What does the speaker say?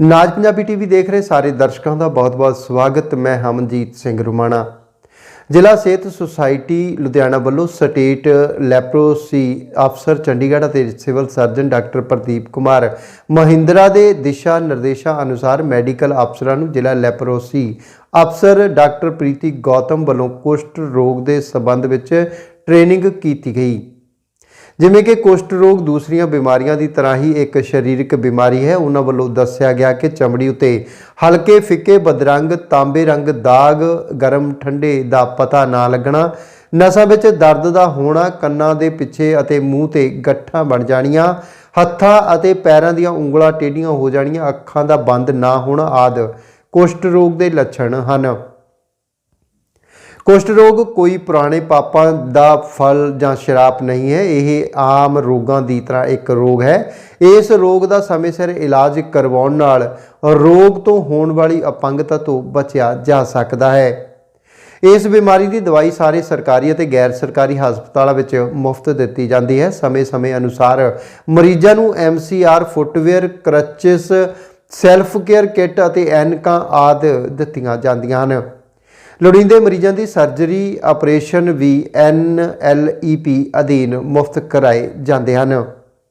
ਨਾਜ Punjabi TV ਦੇਖ ਰਹੇ ਸਾਰੇ ਦਰਸ਼ਕਾਂ ਦਾ ਬਹੁਤ-ਬਹੁਤ ਸਵਾਗਤ। ਮੈਂ ਹਮਨਜੀਤ ਸਿੰਘ ਰੁਮਾਣਾ। ਜ਼ਿਲ੍ਹਾ ਸਿਹਤ ਸੁਸਾਇਟੀ ਲੁਧਿਆਣਾ ਵੱਲੋਂ ਸਟੇਟ ਲੈਪਰੋਸੀ ਅਫਸਰ ਚੰਡੀਗੜ੍ਹ ਅਤੇ civil surgeon doctor Pradeep Kumar Mahindra ਦੇ ਦਿਸ਼ਾ ਨਿਰਦੇਸ਼ਾਂ ਅਨੁਸਾਰ ਮੈਡੀਕਲ ਅਫਸਰਾਂ ਨੂੰ ਜ਼ਿਲ੍ਹਾ ਲੈਪਰੋਸੀ ਅਫਸਰ ਡਾਕਟਰ ਪ੍ਰੀਤੀ ਗੌਤਮ ਵੱਲੋਂ ਕੁਸ਼ਟ ਰੋਗ ਦੇ ਸੰਬੰਧ ਵਿੱਚ ਟ੍ਰੇਨਿੰਗ ਕੀਤੀ ਗਈ। ਜਿਵੇਂ ਕਿ ਕੁਸ਼ਟ ਰੋਗ ਦੂਸਰੀਆਂ ਬਿਮਾਰੀਆਂ ਦੀ ਤਰ੍ਹਾਂ ਹੀ ਇੱਕ ਸਰੀਰਕ ਬਿਮਾਰੀ ਹੈ। ਉਹਨਾਂ ਵੱਲੋਂ ਦੱਸਿਆ ਗਿਆ ਕਿ ਚਮੜੀ ਉਤੇ ਹਲਕੇ ਫਿੱਕੇ ਬਦਰੰਗ, ਤਾਂਬੇ ਰੰਗ ਦਾਗ, ਗਰਮ ਠੰਡੇ ਦਾ ਪਤਾ ਨਾ ਲੱਗਣਾ, ਨਸਾਂ ਵਿੱਚ ਦਰਦ ਦਾ ਹੋਣਾ, ਕੰਨਾਂ ਦੇ ਪਿੱਛੇ ਅਤੇ ਮੂੰਹ ਤੇ ਗੱਠਾਂ ਬਣ ਜਾਣੀਆਂ, ਹੱਥਾਂ ਅਤੇ ਪੈਰਾਂ ਦੀਆਂ ਉਂਗਲਾਂ ਟੇਢੀਆਂ ਹੋ ਜਾਣੀਆਂ, ਅੱਖਾਂ ਦਾ ਬੰਦ ਨਾ ਹੋਣਾ ਆਦਿ ਕੁਸ਼ਟ ਰੋਗ ਦੇ ਲੱਛਣ ਹਨ। ਕੁਸ਼ਟ ਰੋਗ ਕੋਈ ਪੁਰਾਣੇ ਪਾਪਾਂ ਦਾ ਫਲ ਜਾਂ ਸ਼ਰਾਪ ਨਹੀਂ ਹੈ, ਇਹ ਆਮ ਰੋਗਾਂ ਦੀ ਤਰ੍ਹਾਂ ਇੱਕ ਰੋਗ ਹੈ। ਇਸ ਰੋਗ ਦਾ ਸਮੇਂ ਸਿਰ ਇਲਾਜ ਕਰਵਾਉਣ ਨਾਲ ਰੋਗ ਤੋਂ ਹੋਣ ਵਾਲੀ ਅਪੰਗਤਾ ਤੋਂ ਬਚਿਆ ਜਾ ਸਕਦਾ ਹੈ। ਇਸ ਬਿਮਾਰੀ ਦੀ ਦਵਾਈ ਸਾਰੇ ਸਰਕਾਰੀ ਅਤੇ ਗੈਰ ਸਰਕਾਰੀ ਹਸਪਤਾਲਾਂ ਵਿੱਚ ਮੁਫਤ ਦਿੱਤੀ ਜਾਂਦੀ ਹੈ। ਸਮੇਂ-ਸਮੇਂ ਅਨੁਸਾਰ ਮਰੀਜ਼ਾਂ ਨੂੰ MCR footwear, crutches, self care kit ਅਤੇ ਐਨਕਾਂ ਆਦਿ ਦਿੱਤੀਆਂ ਜਾਂਦੀਆਂ ਹਨ। ਲੋੜੀਂਦੇ ਮਰੀਜ਼ਾਂ ਦੀ ਸਰਜਰੀ ਆਪਰੇਸ਼ਨ ਵੀ ਐਨਐਲਈਪੀ ਅਧੀਨ ਮੁਫਤ ਕਰਾਏ ਜਾਂਦੇ ਹਨ।